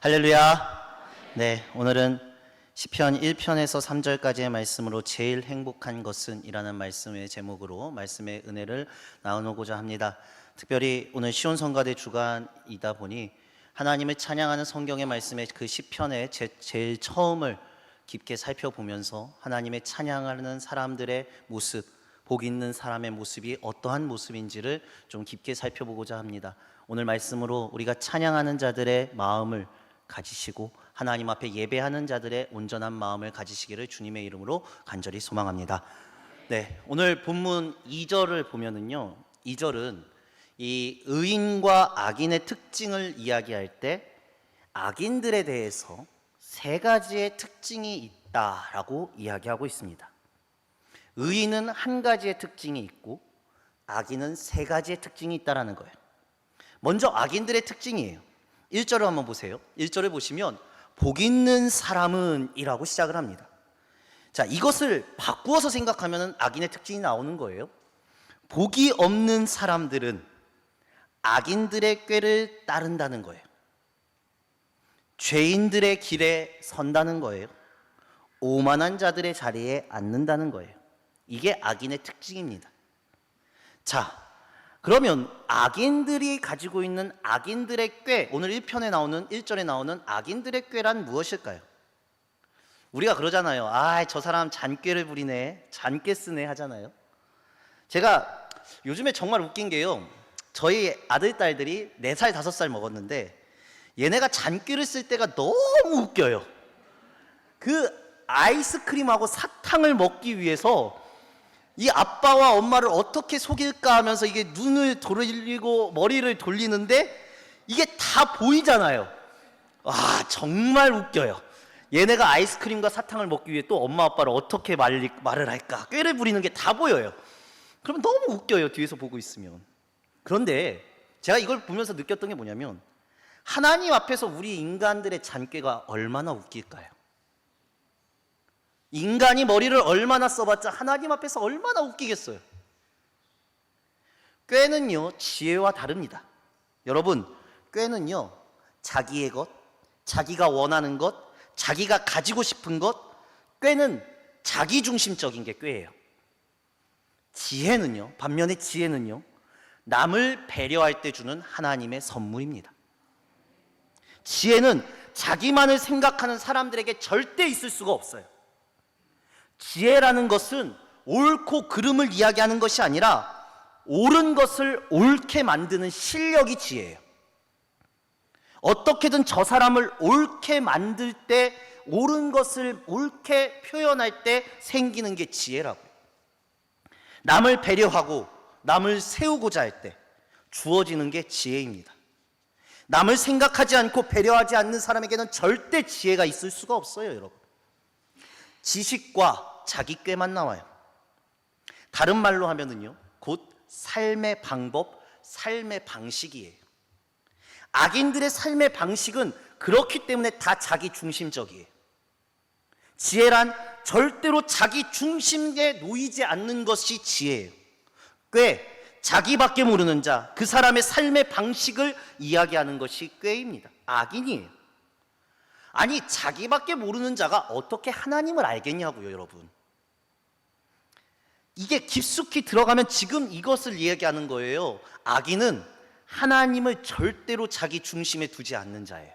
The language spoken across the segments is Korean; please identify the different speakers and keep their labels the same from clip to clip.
Speaker 1: 할렐루야. 네, 오늘은 시편 1편에서 3절까지의 말씀으로 제일 행복한 것은 이라는 말씀의 제목으로 말씀의 은혜를 나누고자 합니다. 특별히 오늘 시온 성가대 주간이다 보니 하나님을 찬양하는 성경의 말씀의 그 시편의 제, 제일 처음을 깊게 살펴보면서 하나님의 찬양하는 사람들의 모습, 복 있는 사람의 모습이 어떠한 모습인지를 좀 깊게 살펴보고자 합니다. 오늘 말씀으로 우리가 찬양하는 자들의 마음을 가지시고 하나님 앞에 예배하는 자들의 온전한 마음을 가지시기를 주님의 이름으로 간절히 소망합니다. 네, 오늘 본문 2절을 보면은요. 2절은 이 의인과 악인의 특징을 이야기할 때 악인들에 대해서 세 가지의 특징이 있다라고 이야기하고 있습니다. 의인은 한 가지의 특징이 있고 악인은 세 가지의 특징이 있다라는 거예요. 먼저 악인들의 특징이에요. 1절을 한번 보세요. 1절을 보시면 복 있는 사람은 이라고 시작을 합니다. 자, 이것을 바꾸어서 생각하면 악인의 특징이 나오는 거예요. 복이 없는 사람들은 악인들의 꾀를 따른다는 거예요. 죄인들의 길에 선다는 거예요. 오만한 자들의 자리에 앉는다는 거예요. 이게 악인의 특징입니다. 자, 그러면 악인들이 가지고 있는 악인들의 꾀, 오늘 1편에 나오는 1절에 나오는 악인들의 꾀란 무엇일까요? 우리가 그러잖아요. 아, 저 사람 잔꾀를 부리네. 잔꾀 쓰네 하잖아요. 제가 요즘에 정말 웃긴 게요. 저희 아들 딸들이 4살, 5살 먹었는데 얘네가 잔꾀를 쓸 때가 너무 웃겨요. 그 아이스크림하고 사탕을 먹기 위해서 이 아빠와 엄마를 어떻게 속일까 하면서 이게 눈을 돌리고 머리를 돌리는데 이게 다 보이잖아요. 와, 정말 웃겨요. 얘네가 아이스크림과 사탕을 먹기 위해 또 엄마 아빠를 어떻게 말리, 말을 할까? 꾀를 부리는 게 다 보여요. 그러면 너무 웃겨요. 뒤에서 보고 있으면. 그런데 제가 이걸 보면서 느꼈던 게 뭐냐면 하나님 앞에서 우리 인간들의 잔꾀가 얼마나 웃길까요? 인간이 머리를 얼마나 써봤자 하나님 앞에서 얼마나 웃기겠어요. 꾀는요, 지혜와 다릅니다. 여러분, 꾀는요, 자기의 것, 자기가 원하는 것, 자기가 가지고 싶은 것, 꾀는 자기 중심적인 게 꾀예요. 지혜는요, 반면에 지혜는요, 남을 배려할 때 주는 하나님의 선물입니다. 지혜는 자기만을 생각하는 사람들에게 절대 있을 수가 없어요. 지혜라는 것은 옳고 그름을 이야기하는 것이 아니라 옳은 것을 옳게 만드는 실력이 지혜예요. 어떻게든 저 사람을 옳게 만들 때 옳은 것을 옳게 표현할 때 생기는 게 지혜라고. 남을 배려하고 남을 세우고자 할 때 주어지는 게 지혜입니다. 남을 생각하지 않고 배려하지 않는 사람에게는 절대 지혜가 있을 수가 없어요, 여러분. 지식과 자기 꾀만 나와요. 다른 말로 하면은요, 곧 삶의 방법, 삶의 방식이에요. 악인들의 삶의 방식은 그렇기 때문에 다 자기 중심적이에요. 지혜란 절대로 자기 중심에 놓이지 않는 것이 지혜예요. 꽤 자기밖에 모르는 자, 그 사람의 삶의 방식을 이야기하는 것이 꾀입니다. 악인이에요. 아니, 자기밖에 모르는 자가 어떻게 하나님을 알겠냐고요, 여러분. 이게 깊숙이 들어가면 지금 이것을 이야기하는 거예요. 악인은 하나님을 절대로 자기 중심에 두지 않는 자예요.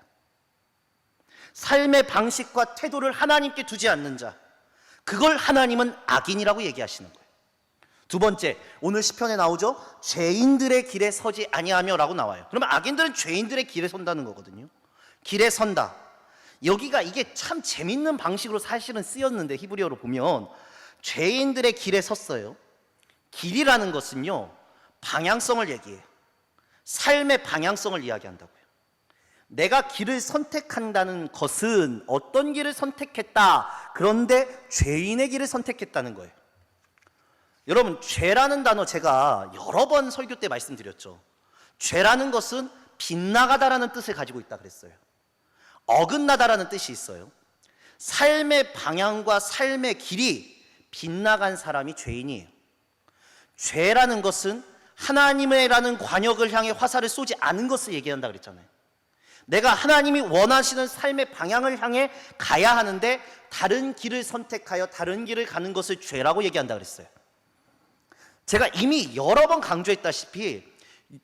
Speaker 1: 삶의 방식과 태도를 하나님께 두지 않는 자. 그걸 하나님은 악인이라고 얘기하시는 거예요. 두 번째, 오늘 시편에 나오죠. 죄인들의 길에 서지 아니하며라고 나와요. 그러면 악인들은 죄인들의 길에 선다는 거거든요. 길에 선다. 여기가 이게 참 재밌는 방식으로 사실은 쓰였는데 히브리어로 보면 죄인들의 길에 섰어요. 길이라는 것은요. 방향성을 얘기해요. 삶의 방향성을 이야기한다고요. 내가 길을 선택한다는 것은 어떤 길을 선택했다. 그런데 죄인의 길을 선택했다는 거예요. 여러분, 죄라는 단어 제가 여러 번 설교 때 말씀드렸죠. 죄라는 것은 빗나가다라는 뜻을 가지고 있다 그랬어요. 어긋나다라는 뜻이 있어요. 삶의 방향과 삶의 길이 빗나간 사람이 죄인이에요. 죄라는 것은 하나님의라는 관역을 향해 화살을 쏘지 않은 것을 얘기한다 그랬잖아요. 내가 하나님이 원하시는 삶의 방향을 향해 가야 하는데 다른 길을 선택하여 다른 길을 가는 것을 죄라고 얘기한다 그랬어요. 제가 이미 여러 번 강조했다시피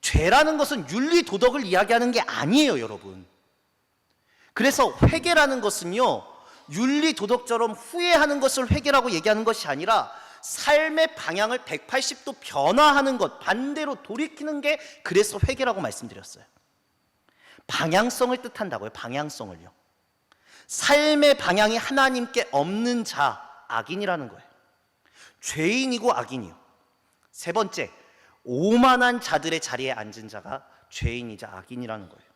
Speaker 1: 죄라는 것은 윤리 도덕을 이야기하는 게 아니에요, 여러분. 그래서 회개라는 것은요, 윤리 도덕처럼 후회하는 것을 회개라고 얘기하는 것이 아니라 삶의 방향을 180도 변화하는 것, 반대로 돌이키는 게 그래서 회개라고 말씀드렸어요. 방향성을 뜻한다고요, 방향성을요. 삶의 방향이 하나님께 없는 자, 악인이라는 거예요. 죄인이고 악인이요. 세 번째, 오만한 자들의 자리에 앉은 자가 죄인이자 악인이라는 거예요.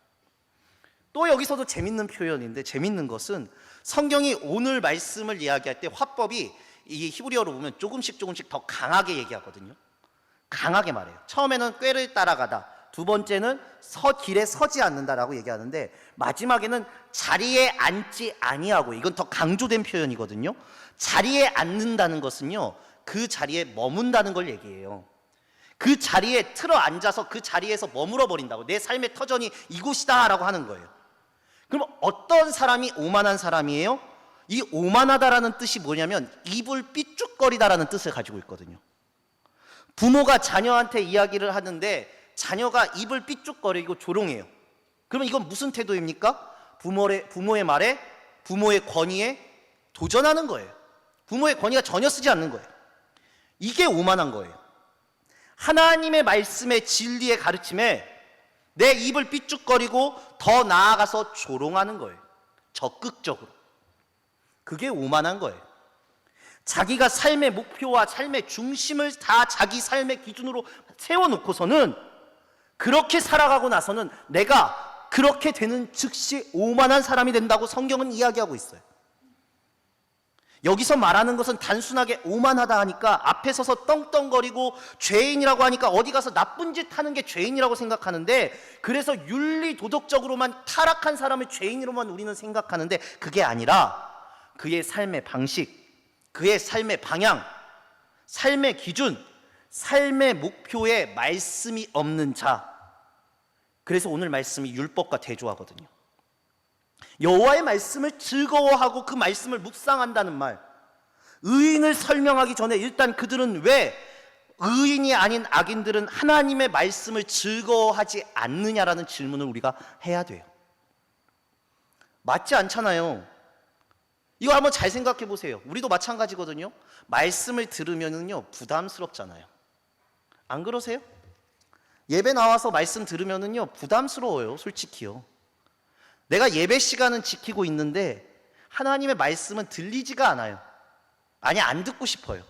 Speaker 1: 또 여기서도 재밌는 표현인데 재밌는 것은 성경이 오늘 말씀을 이야기할 때 화법이 이 히브리어로 보면 조금씩 조금씩 더 강하게 얘기하거든요. 강하게 말해요. 처음에는 꾀를 따라가다. 두 번째는 서 길에 서지 않는다라고 얘기하는데 마지막에는 자리에 앉지 아니하고 이건 더 강조된 표현이거든요. 자리에 앉는다는 것은요. 그 자리에 머문다는 걸 얘기해요. 그 자리에 틀어 앉아서 그 자리에서 머물어 버린다고 내 삶의 터전이 이곳이다라고 하는 거예요. 그럼 어떤 사람이 오만한 사람이에요? 이 오만하다라는 뜻이 뭐냐면 입을 삐죽거리다라는 뜻을 가지고 있거든요. 부모가 자녀한테 이야기를 하는데 자녀가 입을 삐죽거리고 조롱해요. 그러면 이건 무슨 태도입니까? 부모의, 부모의 말에 부모의 권위에 도전하는 거예요. 부모의 권위가 전혀 쓰지 않는 거예요. 이게 오만한 거예요. 하나님의 말씀의 진리의 가르침에 내 입을 삐죽거리고 더 나아가서 조롱하는 거예요. 적극적으로. 그게 오만한 거예요. 자기가 삶의 목표와 삶의 중심을 다 자기 삶의 기준으로 세워놓고서는 그렇게 살아가고 나서는 내가 그렇게 되는 즉시 오만한 사람이 된다고 성경은 이야기하고 있어요. 여기서 말하는 것은 단순하게 오만하다 하니까 앞에 서서 떵떵거리고 죄인이라고 하니까 어디 가서 나쁜 짓 하는 게 죄인이라고 생각하는데 그래서 윤리 도덕적으로만 타락한 사람을 죄인으로만 우리는 생각하는데 그게 아니라 그의 삶의 방식, 그의 삶의 방향, 삶의 기준, 삶의 목표에 말씀이 없는 자. 그래서 오늘 말씀이 율법과 대조하거든요. 여호와의 말씀을 즐거워하고 그 말씀을 묵상한다는 말. 의인을 설명하기 전에 일단 그들은 왜 의인이 아닌 악인들은 하나님의 말씀을 즐거워하지 않느냐라는 질문을 우리가 해야 돼요. 맞지 않잖아요. 이거 한번 잘 생각해 보세요. 우리도 마찬가지거든요. 말씀을 들으면은요, 부담스럽잖아요. 안 그러세요? 예배 나와서 말씀 들으면은요, 부담스러워요, 솔직히요. 내가 예배 시간은 지키고 있는데 하나님의 말씀은 들리지가 않아요. 아니, 안 듣고 싶어요.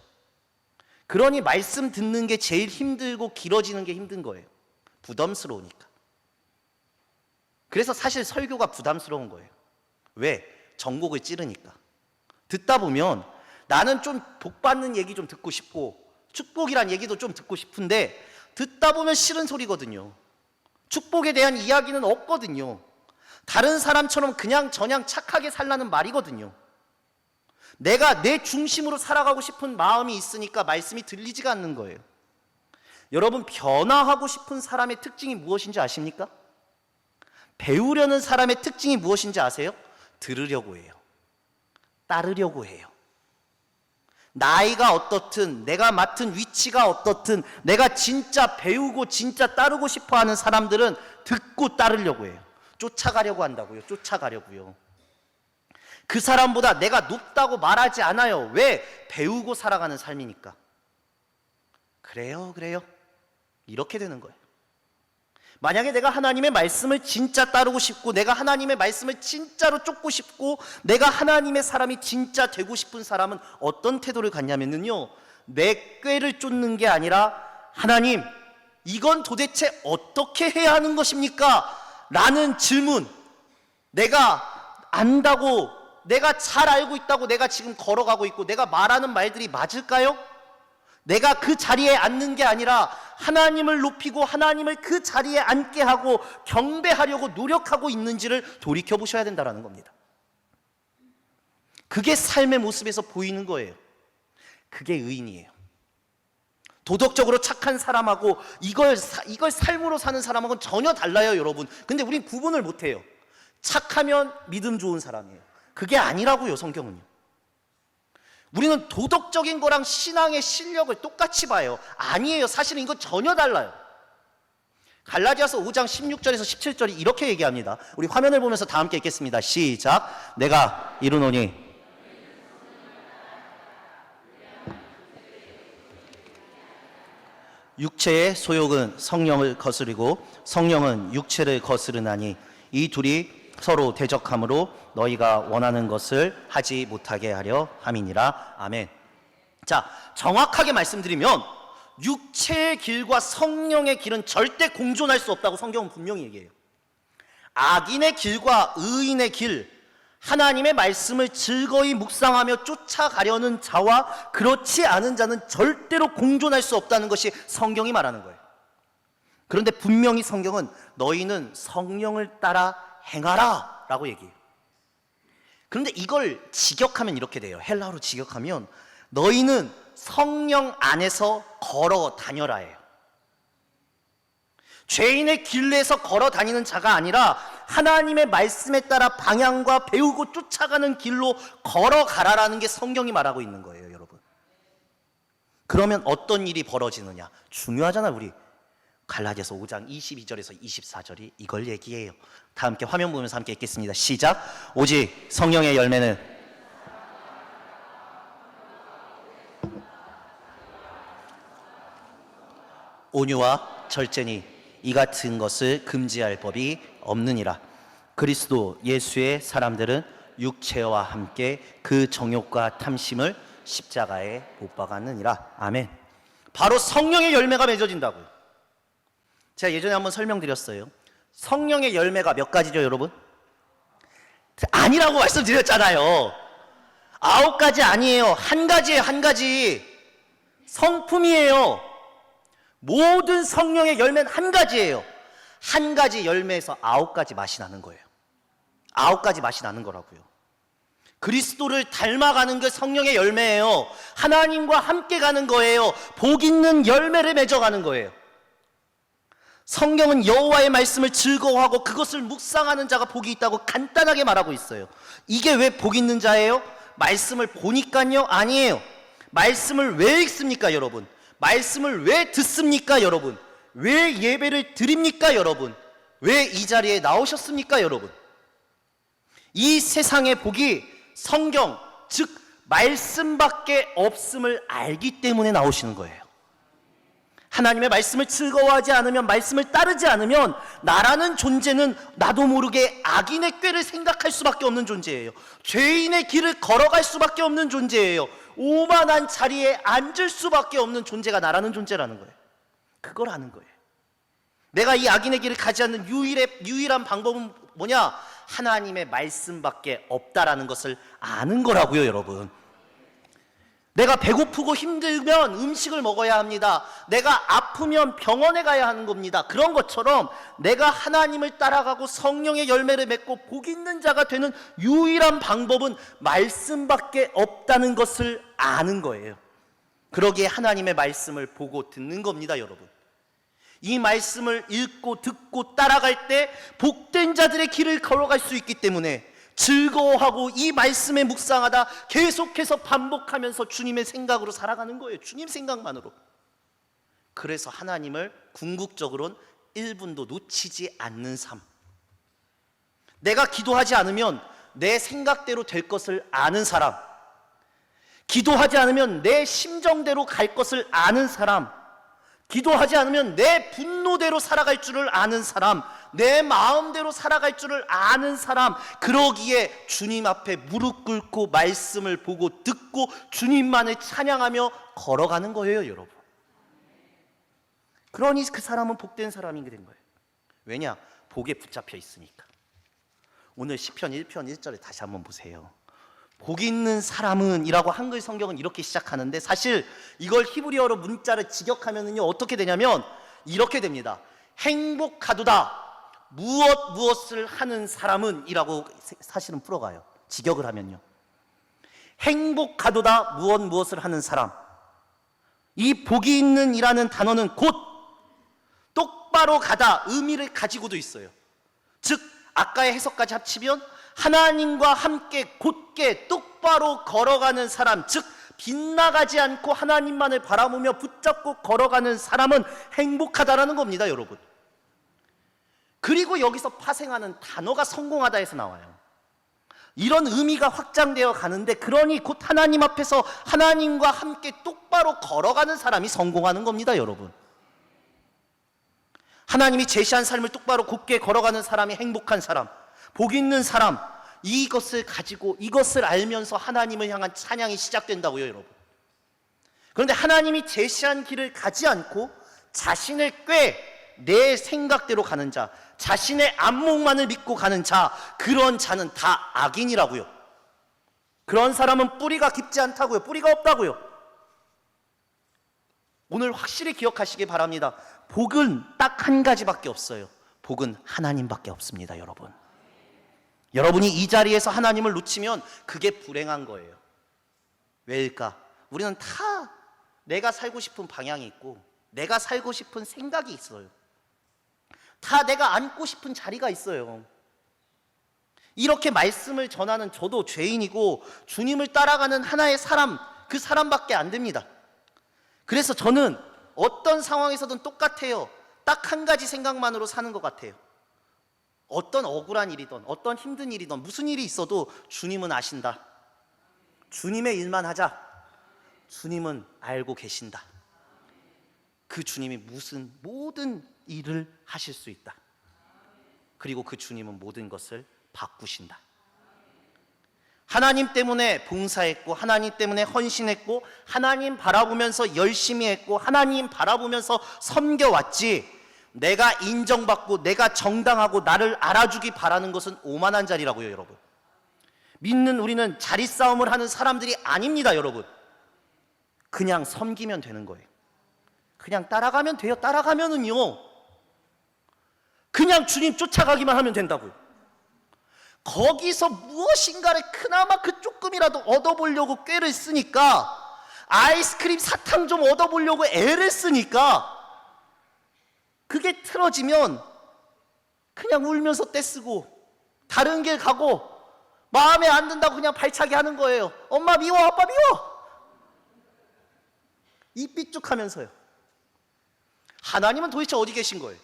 Speaker 1: 그러니 말씀 듣는 게 제일 힘들고 길어지는 게 힘든 거예요. 부담스러우니까. 그래서 사실 설교가 부담스러운 거예요. 왜? 전곡을 찌르니까. 듣다 보면 나는 좀 복받는 얘기 좀 듣고 싶고 축복이란 얘기도 좀 듣고 싶은데 듣다 보면 싫은 소리거든요. 축복에 대한 이야기는 없거든요. 다른 사람처럼 그냥 저냥 착하게 살라는 말이거든요. 내가 내 중심으로 살아가고 싶은 마음이 있으니까 말씀이 들리지가 않는 거예요. 여러분, 변화하고 싶은 사람의 특징이 무엇인지 아십니까? 배우려는 사람의 특징이 무엇인지 아세요? 들으려고 해요. 따르려고 해요. 나이가 어떻든, 내가 맡은 위치가 어떻든, 내가 진짜 배우고 진짜 따르고 싶어 하는 사람들은 듣고 따르려고 해요. 쫓아가려고 한다고요. 쫓아가려고요. 그 사람보다 내가 높다고 말하지 않아요. 왜? 배우고 살아가는 삶이니까. 그래요, 그래요. 이렇게 되는 거예요. 만약에 내가 하나님의 말씀을 진짜 따르고 싶고, 내가 하나님의 말씀을 진짜로 쫓고 싶고, 내가 하나님의 사람이 진짜 되고 싶은 사람은 어떤 태도를 갖냐면요. 내 꾀를 쫓는 게 아니라, 하나님, 이건 도대체 어떻게 해야 하는 것입니까? 라는 질문. 내가 안다고, 내가 잘 알고 있다고 내가 지금 걸어가고 있고, 내가 말하는 말들이 맞을까요? 내가 그 자리에 앉는 게 아니라 하나님을 높이고 하나님을 그 자리에 앉게 하고 경배하려고 노력하고 있는지를 돌이켜 보셔야 된다는 겁니다. 그게 삶의 모습에서 보이는 거예요. 그게 의인이에요. 도덕적으로 착한 사람하고 이걸 사- 이걸 삶으로 사는 사람하고는 전혀 달라요, 여러분. 근데 우린 구분을 못 해요. 착하면 믿음 좋은 사람이에요. 그게 아니라고요, 성경은요. 우리는 도덕적인 거랑 신앙의 실력을 똑같이 봐요. 아니에요. 사실은 이거 전혀 달라요. 갈라디아서 5장 16절에서 17절이 이렇게 얘기합니다. 우리 화면을 보면서 다 함께 읽겠습니다. 시작. 내가 이르노니 육체의 소욕은 성령을 거스리고 성령은 육체를 거스르나니 이 둘이 서로 대적함으로 너희가 원하는 것을 하지 못하게 하려 함이니라. 아멘. 자, 정확하게 말씀드리면 육체의 길과 성령의 길은 절대 공존할 수 없다고 성경은 분명히 얘기해요. 악인의 길과 의인의 길, 하나님의 말씀을 즐거이 묵상하며 쫓아가려는 자와 그렇지 않은 자는 절대로 공존할 수 없다는 것이 성경이 말하는 거예요. 그런데 분명히 성경은 너희는 성령을 따라 행하라 라고 얘기해요. 그런데 이걸 직역하면 이렇게 돼요. 헬라어로 직역하면 너희는 성령 안에서 걸어 다녀라예요. 죄인의 길에서 걸어 다니는 자가 아니라 하나님의 말씀에 따라 방향과 배우고 쫓아가는 길로 걸어가라라는 게 성경이 말하고 있는 거예요, 여러분. 그러면 어떤 일이 벌어지느냐? 중요하잖아, 우리. 갈라디아서 5장 22절에서 24절이 이걸 얘기해요. 다 함께 화면 보면서 함께 읽겠습니다. 시작. 오직 성령의 열매는 온유와 절제니 이 같은 것을 금지할 법이 없느니라. 그리스도 예수의 사람들은 육체와 함께 그 정욕과 탐심을 십자가에 못 박았느니라. 아멘. 바로 성령의 열매가 맺어진다고요. 제가 예전에 한번 설명드렸어요. 성령의 열매가 몇 가지죠, 여러분? 아니라고 말씀드렸잖아요. 아홉 가지 아니에요. 한 가지예요, 한 가지. 성품이에요. 모든 성령의 열매는 한 가지예요. 한 가지 열매에서 아홉 가지 맛이 나는 거예요. 아홉 가지 맛이 나는 거라고요. 그리스도를 닮아가는 게 성령의 열매예요. 하나님과 함께 가는 거예요. 복 있는 열매를 맺어가는 거예요. 성경은 여호와의 말씀을 즐거워하고 그것을 묵상하는 자가 복이 있다고 간단하게 말하고 있어요. 이게 왜 복 있는 자예요? 말씀을 보니까요? 아니에요. 말씀을 왜 읽습니까, 여러분? 말씀을 왜 듣습니까, 여러분? 왜 예배를 드립니까, 여러분? 왜 이 자리에 나오셨습니까, 여러분? 이 세상의 복이 성경, 즉 말씀밖에 없음을 알기 때문에 나오시는 거예요. 하나님의 말씀을 즐거워하지 않으면 말씀을 따르지 않으면 나라는 존재는 나도 모르게 악인의 꾀를 생각할 수밖에 없는 존재예요. 죄인의 길을 걸어갈 수밖에 없는 존재예요. 오만한 자리에 앉을 수밖에 없는 존재가 나라는 존재라는 거예요. 그걸 아는 거예요. 내가 이 악인의 길을 가지 않는 유일의, 유일한 방법은 뭐냐? 하나님의 말씀밖에 없다라는 것을 아는 거라고요, 여러분. 내가 배고프고 힘들면 음식을 먹어야 합니다. 내가 아프면 병원에 가야 하는 겁니다. 그런 것처럼 내가 하나님을 따라가고 성령의 열매를 맺고 복 있는 자가 되는 유일한 방법은 말씀밖에 없다는 것을 아는 거예요. 그러기에 하나님의 말씀을 보고 듣는 겁니다, 여러분. 이 말씀을 읽고 듣고 따라갈 때 복된 자들의 길을 걸어갈 수 있기 때문에 즐거워하고 이 말씀에 묵상하다 계속해서 반복하면서 주님의 생각으로 살아가는 거예요. 주님 생각만으로. 그래서 하나님을 궁극적으로는 1분도 놓치지 않는 삶. 내가 기도하지 않으면 내 생각대로 될 것을 아는 사람. 기도하지 않으면 내 심정대로 갈 것을 아는 사람. 기도하지 않으면 내 분노대로 살아갈 줄을 아는 사람, 내 마음대로 살아갈 줄을 아는 사람, 그러기에 주님 앞에 무릎 꿇고 말씀을 보고 듣고 주님만을 찬양하며 걸어가는 거예요, 여러분. 그러니 그 사람은 복된 사람이 된 거예요. 왜냐? 복에 붙잡혀 있으니까. 오늘 시편 1편 1절에 다시 한번 보세요. 복 있는 사람은 이라고 한글 성경은 이렇게 시작하는데 사실 이걸 히브리어로 문자를 직역하면은요 어떻게 되냐면 이렇게 됩니다. 행복하도다 무엇 무엇을 하는 사람은 이라고 사실은 풀어가요. 직역을 하면요. 행복하도다 무엇 무엇을 하는 사람. 이 복이 있는 이라는 단어는 곧 똑바로 가다 의미를 가지고도 있어요. 즉 아까의 해석까지 합치면 하나님과 함께 곧게 똑바로 걸어가는 사람, 즉 빗나가지 않고 하나님만을 바라보며 붙잡고 걸어가는 사람은 행복하다라는 겁니다, 여러분. 그리고 여기서 파생하는 단어가 성공하다에서 나와요. 이런 의미가 확장되어 가는데 그러니 곧 하나님 앞에서 하나님과 함께 똑바로 걸어가는 사람이 성공하는 겁니다, 여러분. 하나님이 제시한 삶을 똑바로 곧게 걸어가는 사람이 행복한 사람, 복 있는 사람, 이것을 가지고 이것을 알면서 하나님을 향한 찬양이 시작된다고요, 여러분. 그런데 하나님이 제시한 길을 가지 않고 자신을 꽤 내 생각대로 가는 자, 자신의 안목만을 믿고 가는 자, 그런 자는 다 악인이라고요. 그런 사람은 뿌리가 깊지 않다고요. 뿌리가 없다고요. 오늘 확실히 기억하시기 바랍니다. 복은 딱 한 가지밖에 없어요. 복은 하나님밖에 없습니다, 여러분. 여러분이 이 자리에서 하나님을 놓치면 그게 불행한 거예요. 왜일까? 우리는 다 내가 살고 싶은 방향이 있고, 내가 살고 싶은 생각이 있어요. 다 내가 앉고 싶은 자리가 있어요. 이렇게 말씀을 전하는 저도 죄인이고, 주님을 따라가는 하나의 사람, 그 사람밖에 안 됩니다. 그래서 저는 어떤 상황에서든 똑같아요. 딱 한 가지 생각만으로 사는 것 같아요. 어떤 억울한 일이든 어떤 힘든 일이든 무슨 일이 있어도 주님은 아신다. 주님의 일만 하자. 주님은 알고 계신다. 그 주님이 무슨 모든 일을 하실 수 있다. 그리고 그 주님은 모든 것을 바꾸신다. 하나님 때문에 봉사했고 하나님 때문에 헌신했고 하나님 바라보면서 열심히 했고 하나님 바라보면서 섬겨왔지 내가 인정받고 내가 정당하고 나를 알아주기 바라는 것은 오만한 자리라고요 여러분. 믿는 우리는 자리 싸움을 하는 사람들이 아닙니다 여러분. 그냥 섬기면 되는 거예요. 그냥 따라가면 돼요. 따라가면은요 그냥 주님 쫓아가기만 하면 된다고요 거기서 무엇인가를 그나마 그 조금이라도 얻어보려고 꾀를 쓰니까 아이스크림 사탕 좀 얻어보려고 애를 쓰니까 그게 틀어지면 그냥 울면서 떼쓰고 다른 길 가고 마음에 안 든다고 그냥 발차기 하는 거예요. 엄마 미워, 아빠 미워. 이 삐죽하면서요. 하나님은 도대체 어디 계신 거예요?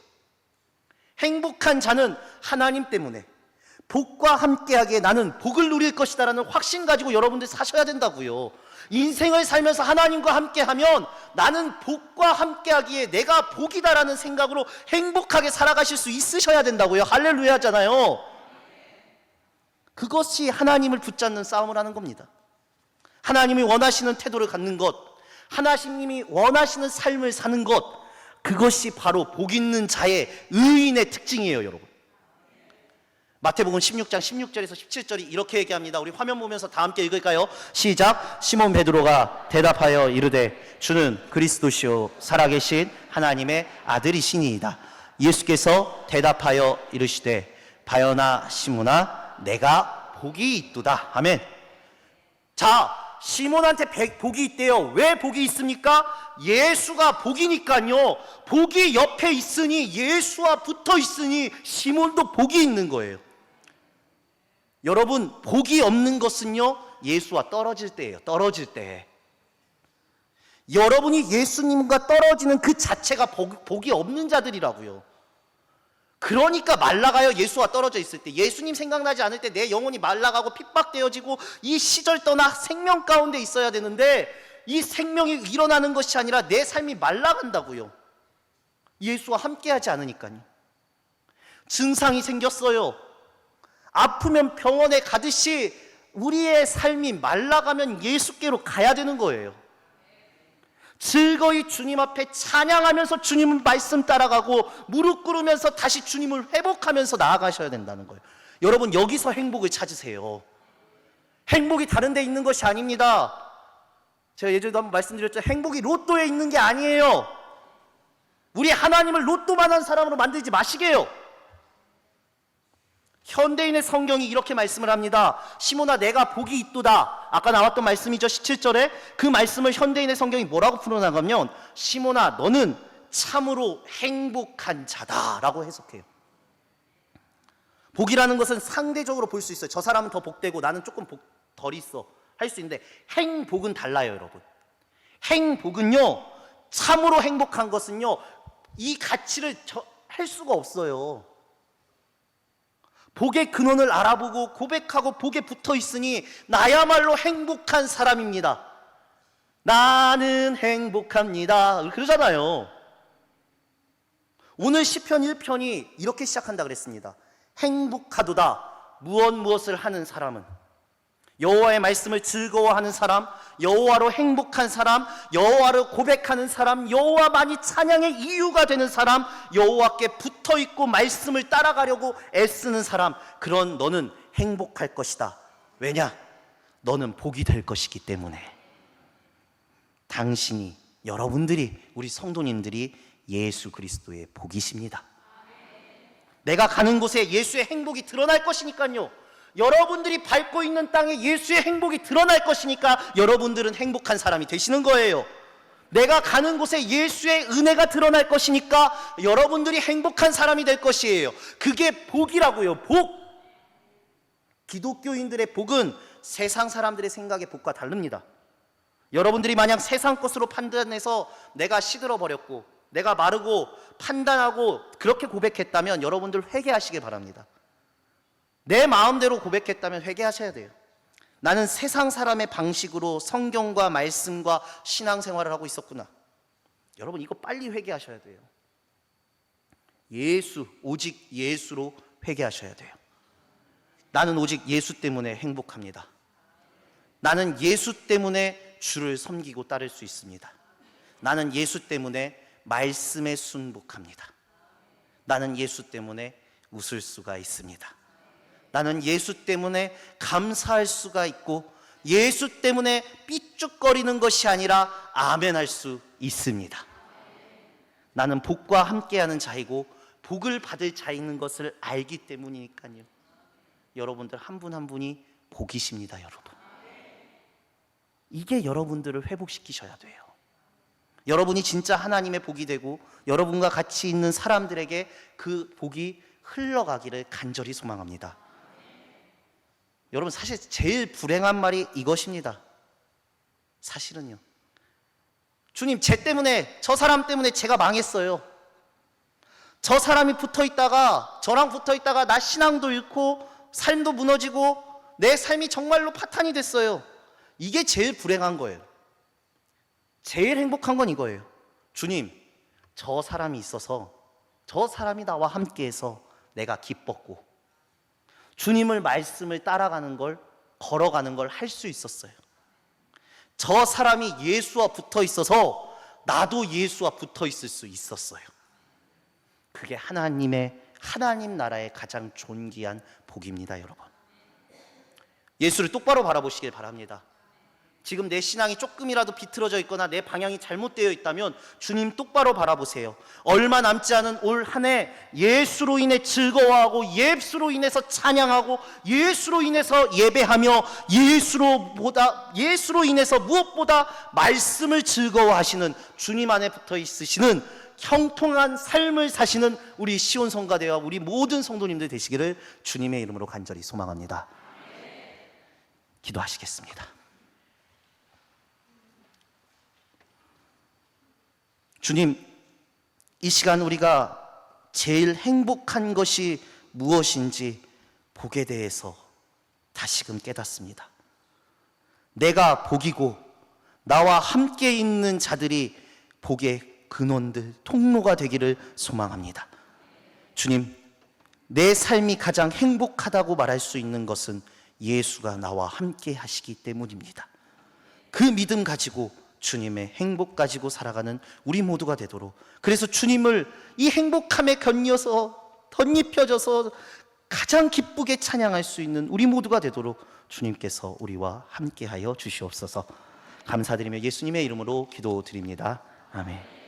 Speaker 1: 행복한 자는 하나님 때문에 복과 함께하기에 나는 복을 누릴 것이다라는 확신 가지고 여러분들 사셔야 된다고요. 인생을 살면서 하나님과 함께하면 나는 복과 함께하기에 내가 복이다라는 생각으로 행복하게 살아가실 수 있으셔야 된다고요. 할렐루야잖아요. 그것이 하나님을 붙잡는 싸움을 하는 겁니다. 하나님이 원하시는 태도를 갖는 것, 하나님이 원하시는 삶을 사는 것, 그것이 바로 복 있는 자의 의인의 특징이에요, 여러분. 마태복음 16장 16절에서 17절이 이렇게 얘기합니다. 우리 화면 보면서 다 함께 읽을까요? 시작. 시몬 베드로가 대답하여 이르되 주는 그리스도시요 살아계신 하나님의 아들이시니이다. 예수께서 대답하여 이르시되 바요나 시몬아 내가 복이 있도다. 아멘. 자, 시몬한테 백- 복이 있대요. 왜 복이 있습니까? 예수가 복이니까요. 복이 옆에 있으니 예수와 붙어 있으니 시몬도 복이 있는 거예요. 여러분, 복이 없는 것은요, 예수와 떨어질 때예요. 떨어질 때. 여러분이 예수님과 떨어지는 그 자체가 복, 복이 없는 자들이라고요. 그러니까 말라가요. 예수와 떨어져 있을 때. 예수님 생각나지 않을 때 내 영혼이 말라가고 핍박되어지고 이 시절 떠나 생명 가운데 있어야 되는데 이 생명이 일어나는 것이 아니라 내 삶이 말라간다고요. 예수와 함께하지 않으니까요. 증상이 생겼어요. 아프면 병원에 가듯이 우리의 삶이 말라가면 예수께로 가야 되는 거예요. 즐거이 주님 앞에 찬양하면서 주님 말씀 따라가고 무릎 꿇으면서 다시 주님을 회복하면서 나아가셔야 된다는 거예요. 여러분 여기서 행복을 찾으세요. 행복이 다른 데 있는 것이 아닙니다. 제가 예전에도 한번 말씀드렸죠. 행복이 로또에 있는 게 아니에요. 우리 하나님을 로또만한 사람으로 만들지 마시게요. 현대인의 성경이 이렇게 말씀을 합니다. 시몬아 내가 복이 있도다. 아까 나왔던 말씀이죠. 17절에 그 말씀을 현대인의 성경이 뭐라고 풀어나가면 시몬아 너는 참으로 행복한 자다라고 해석해요. 복이라는 것은 상대적으로 볼 수 있어요. 저 사람은 더 복되고 나는 조금 복 덜 있어. 할 수 있는데 행복은 달라요, 여러분. 행복은요, 참으로 행복한 것은요, 이 가치를 저- 할 수가 없어요. 복의 근원을 알아보고 고백하고 복에 붙어 있으니 나야말로 행복한 사람입니다. 나는 행복합니다. 그러잖아요. 오늘 시편 1편이 이렇게 시작한다 그랬습니다. 행복하도다. 무엇 무엇을 하는 사람은 여호와의 말씀을 즐거워하는 사람, 여호와로 행복한 사람, 여호와를 고백하는 사람, 여호와만이 찬양의 이유가 되는 사람, 여호와께 붙어 있고 말씀을 따라가려고 애쓰는 사람, 그런 너는 행복할 것이다. 왜냐? 너는 복이 될 것이기 때문에. 당신이 여러분들이 우리 성도님들이 예수 그리스도의 복이십니다. 내가 가는 곳에 예수의 행복이 드러날 것이니까요. 여러분들이 밟고 있는 땅에 예수의 행복이 드러날 것이니까 여러분들은 행복한 사람이 되시는 거예요. 내가 가는 곳에 예수의 은혜가 드러날 것이니까 여러분들이 행복한 사람이 될 것이에요. 그게 복이라고요. 복. 기독교인들의 복은 세상 사람들의 생각의 복과 다릅니다. 여러분들이 만약 세상 것으로 판단해서 내가 시들어 버렸고 내가 마르고 판단하고 그렇게 고백했다면 여러분들 회개하시길 바랍니다. 내 마음대로 고백했다면 회개하셔야 돼요. 나는 세상 사람의 방식으로 성경과 말씀과 신앙생활을 하고 있었구나. 여러분 이거 빨리 회개하셔야 돼요. 예수 오직 예수로 회개하셔야 돼요. 나는 오직 예수 때문에 행복합니다. 나는 예수 때문에 주를 섬기고 따를 수 있습니다. 나는 예수 때문에 말씀에 순복합니다. 나는 예수 때문에 웃을 수가 있습니다. 나는 예수 때문에 감사할 수가 있고 예수 때문에 삐죽거리는 것이 아니라 아멘 할 수 있습니다. 나는 복과 함께하는 자이고 복을 받을 자인 것을 알기 때문이니까요. 여러분들 한 분 한 분이 복이십니다, 여러분. 이게 여러분들을 회복시키셔야 돼요. 여러분이 진짜 하나님의 복이 되고 여러분과 같이 있는 사람들에게 그 복이 흘러가기를 간절히 소망합니다. 여러분 사실 제일 불행한 말이 이것입니다. 사실은요. 주님, 쟤 때문에 저 사람 때문에 제가 망했어요. 저 사람이 붙어 있다가 저랑 붙어 있다가 나 신앙도 잃고 삶도 무너지고 내 삶이 정말로 파탄이 됐어요. 이게 제일 불행한 거예요. 제일 행복한 건 이거예요. 주님, 저 사람이 있어서 저 사람이 나와 함께해서 내가 기뻤고 주님을 말씀을 따라가는 걸 걸어가는 걸 할 수 있었어요. 저 사람이 예수와 붙어 있어서 나도 예수와 붙어 있을 수 있었어요. 그게 하나님의 하나님 나라의 가장 존귀한 복입니다, 여러분. 예수를 똑바로 바라보시길 바랍니다. 지금 내 신앙이 조금이라도 비틀어져 있거나 내 방향이 잘못되어 있다면 주님 똑바로 바라보세요. 얼마 남지 않은 올 한 해 예수로 인해 즐거워하고 예수로 인해서 찬양하고 예수로 인해서 예배하며 예수로 보다 예수로 인해서 무엇보다 말씀을 즐거워하시는 주님 안에 붙어 있으시는 형통한 삶을 사시는 우리 시온 성가대와 우리 모든 성도님들 되시기를 주님의 이름으로 간절히 소망합니다. 기도하시겠습니다. 주님, 이 시간 우리가 제일 행복한 것이 무엇인지 복에 대해서 다시금 깨닫습니다. 내가 복이고 나와 함께 있는 자들이 복의 근원들, 통로가 되기를 소망합니다. 주님, 내 삶이 가장 행복하다고 말할 수 있는 것은 예수가 나와 함께 하시기 때문입니다. 그 믿음 가지고 주님의 행복 가지고 살아가는 우리 모두가 되도록 그래서 주님을 이 행복함에 견뎌서 덧입혀져서 가장 기쁘게 찬양할 수 있는 우리 모두가 되도록 주님께서 우리와 함께하여 주시옵소서 감사드리며 예수님의 이름으로 기도드립니다. 아멘.